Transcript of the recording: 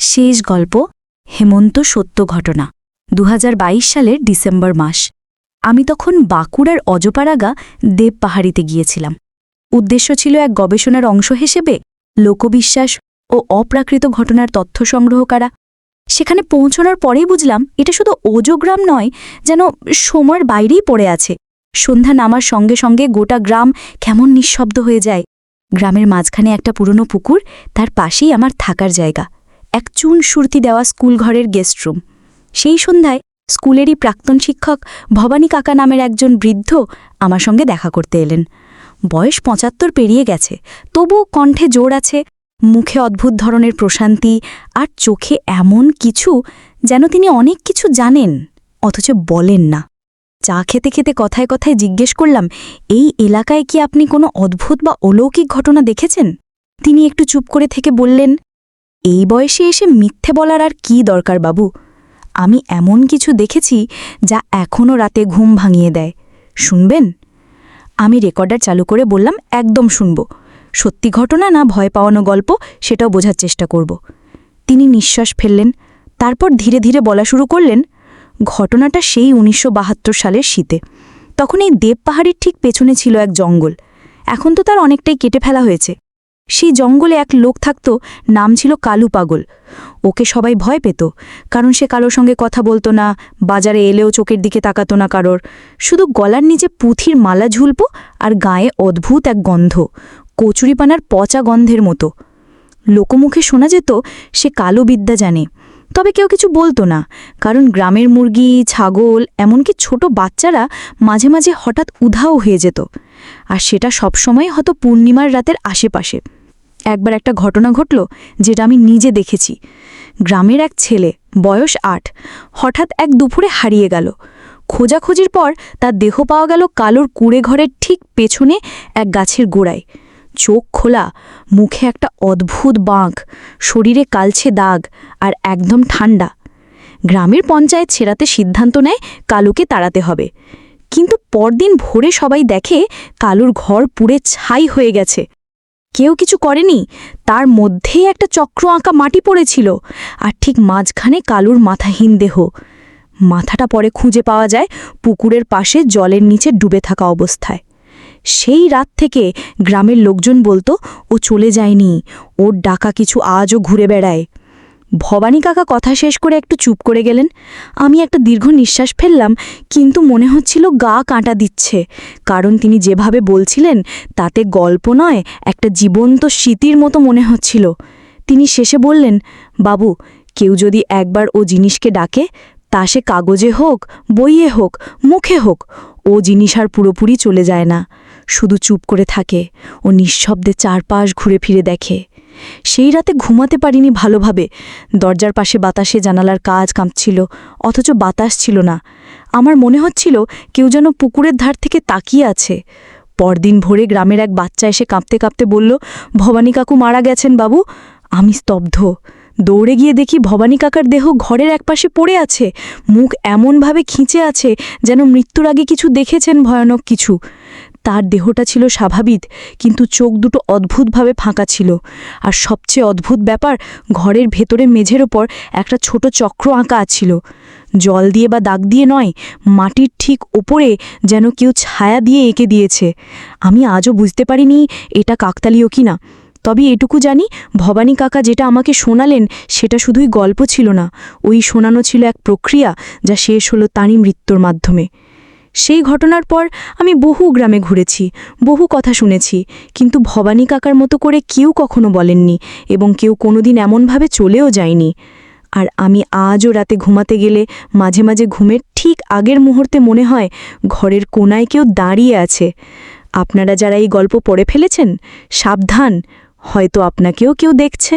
শেষ গল্প, হেমন্ত সত্য ঘটনা দু হাজার বাইশ সালের ডিসেম্বর মাস। আমি তখন বাঁকুড়ার অজপাড়াগা দেব পাহাড়িতে গিয়েছিলাম। উদ্দেশ্য ছিল এক গবেষণার অংশ হিসেবে লোকবিশ্বাস ও অপ্রাকৃত ঘটনার তথ্য সংগ্রহ করা। সেখানে পৌঁছানোর পরেই বুঝলাম, এটা শুধু ওজোগ্রাম নয়, যেন সময়ের বাইরেই পড়ে আছে। সন্ধ্যা নামার সঙ্গে সঙ্গে গোটা গ্রাম কেমন নিঃশব্দ হয়ে যায়। গ্রামের মাঝখানে একটা পুরনো পুকুর, তার পাশেই আমার থাকার জায়গা। এক চুন সুরতি দেওয়া স্কুল ঘরের গেস্ট সেই সন্ধ্যায় স্কুলেরই প্রাক্তন শিক্ষক ভবানী কাকা নামের একজন বৃদ্ধ আমার সঙ্গে দেখা করতে এলেন। বয়স পঁচাত্তর পেরিয়ে গেছে তবু কণ্ঠে জোর আছে, মুখে অদ্ভুত ধরনের প্রশান্তি আর চোখে এমন কিছু যেন তিনি অনেক কিছু জানেন, অথচ বলেন না। চা খেতে খেতে কথায় কথায় জিজ্ঞেস করলাম, এই এলাকায় কি আপনি কোনো অদ্ভুত বা অলৌকিক ঘটনা দেখেছেন? তিনি একটু চুপ করে থেকে বললেন এই বয়সে এসে মিথ্যে বলার আর কি দরকার বাবু? আমি এমন কিছু দেখেছি যা এখনও রাতে ঘুম ভাঙিয়ে দেয়। শুনবেন? আমি রেকর্ডার চালু করে বললাম, একদম শুনব। সত্যি ঘটনা না ভয় পাওয়ানো গল্প, সেটাও বোঝার চেষ্টা করব। তিনি নিঃশ্বাস ফেললেন, তারপর ধীরে ধীরে বলা শুরু করলেন, ঘটনাটা সেই উনিশশো বাহাত্তর সালের শীতে। তখন এই দেব পাহাড়ির ঠিক পেছনে ছিল এক জঙ্গল। এখন তো তার অনেকটাই কেটে ফেলা হয়েছে। সেই জঙ্গলে এক লোক থাকত, নাম ছিল কালু পাগল। ওকে সবাই ভয় পেত, কারণ সে কারোর সঙ্গে কথা বলতো না, বাজারে এলেও চোখের দিকে তাকাতো না কারোর। শুধু গলার নিচে পুঁথির মালা ঝুলপ আর গায়ে অদ্ভুত এক গন্ধ, কচুরিপানার পচা গন্ধের মতো। লোকমুখে শোনা যেত, সে কালো বিদ্যা জানে। তবে কেউ কিছু বলতো না, কারণ গ্রামের মুরগি, ছাগল, এমনকি ছোট বাচ্চারা মাঝে মাঝে হঠাৎ উধাও হয়ে যেত। আর সেটা সবসময় হয়তো পূর্ণিমার রাতের আশেপাশে। একবার একটা ঘটনা ঘটল যেটা আমি নিজে দেখেছি। গ্রামের এক ছেলে, বয়স আট, হঠাৎ এক দুপুরে হারিয়ে গেল। খোঁজাখুঁজির পর তার দেহ পাওয়া গেল কালোর কুড়ে ঘরের ঠিক পেছনে এক গাছের গোড়ায়। চোখ খোলা, মুখে একটা অদ্ভুত বাঁক, শরীরে কালছে দাগ আর একদম ঠান্ডা। গ্রামের পঞ্চায়েত ছেড়াতে সিদ্ধান্ত নেয় কালুকে তাড়াতে হবে। কিন্তু পরদিন ভোরে সবাই দেখে কালুর ঘর পুড়ে ছাই হয়ে গেছে। কেউ কিছু করেনি? তার মধ্যেই একটা চক্র আঁকা মাটি পড়েছিল, আর ঠিক মাঝখানে কালুর মাথাহীন দেহ। মাথাটা পরে খুঁজে পাওয়া যায় পুকুরের পাশে জলের নিচে ডুবে থাকা অবস্থায়। সেই রাত থেকে গ্রামের লোকজন বলতো, ও চলে যায়নি, ওর ডাকা কিছু আজও ঘুরে বেড়ায়। ভবানী কাকা কথা শেষ করে একটু চুপ করে গেলেন। আমি একটা দীর্ঘ নিঃশ্বাস ফেললাম, কিন্তু মনে হচ্ছিল গা কাঁটা দিচ্ছে। কারণ তিনি যেভাবে বলছিলেন, তাতে গল্প নয়, একটা জীবন্ত স্মৃতির মতো মনে হচ্ছিল। তিনি শেষে বললেন, বাবু, কেউ যদি একবার ও জিনিসকে ডাকে, তা সে কাগজে হোক, বইয়ে হোক, মুখে হোক, ও জিনিস আর পুরোপুরি চলে যায় না। শুধু চুপ করে থাকে, ও নিঃশব্দে চারপাশ ঘুরে ফিরে দেখে। সেই রাতে ঘুমাতে পারিনি ভালোভাবে। দরজার পাশে বাতাসে জানালার কাজ কাঁপছিল, অথচ বাতাস ছিল না। আমার মনে হচ্ছিল কেউ যেন পুকুরের ধার থেকে তাকিয়ে আছে। পরদিন ভোরে গ্রামের এক বাচ্চা এসে কাঁপতে কাঁপতে বলল, ভবানী কাকু মারা গেছেন বাবু। আমি স্তব্ধ। দৌড়ে গিয়ে দেখি ভবানী কাকার দেহ ঘরের একপাশে পড়ে আছে। মুখ এমনভাবে খিঁচে আছে যেন মৃত্যুর আগে কিছু দেখেছেন ভয়ানক কিছু। তার দেহটা ছিল স্বাভাবিক, কিন্তু চোখ দুটো অদ্ভুতভাবে ফাঁকা ছিল। আর সবচেয়ে অদ্ভুত ব্যাপার, ঘরের ভেতরে মেঝের ওপর একটা ছোট চক্র আঁকা ছিল। জল দিয়ে বা দাগ দিয়ে নয়, মাটির ঠিক ওপরে যেন কেউ ছায়া দিয়ে এঁকে দিয়েছে। আমি আজও বুঝতে পারিনি এটা কাকতালীয় কিনা তবে এটুকু জানি, ভবানী কাকা যেটা আমাকে শোনালেন সেটা শুধুই গল্প ছিল না, ওই শোনানো ছিল এক প্রক্রিয়া যা শেষ হলো তাঁরই মৃত্যুর মাধ্যমে। সেই ঘটনার পর আমি বহু গ্রামে ঘুরেছি, বহু কথা শুনেছি, কিন্তু ভবানী কাকার মতো করে কেউ কখনো বলেননি এবং কেউ কোনোদিন এমনভাবে চলেও যায়নি। আর আমি আজও রাতে ঘুমাতে গেলে মাঝে মাঝে ঘুমের ঠিক আগের মুহূর্তে মনে হয় ঘরের কোনায় কেউ দাঁড়িয়ে আছে। আপনারা যারা এই গল্প পড়ে ফেলেছেন, সাবধান, হয়তো আপনাকেও কেউ দেখছে।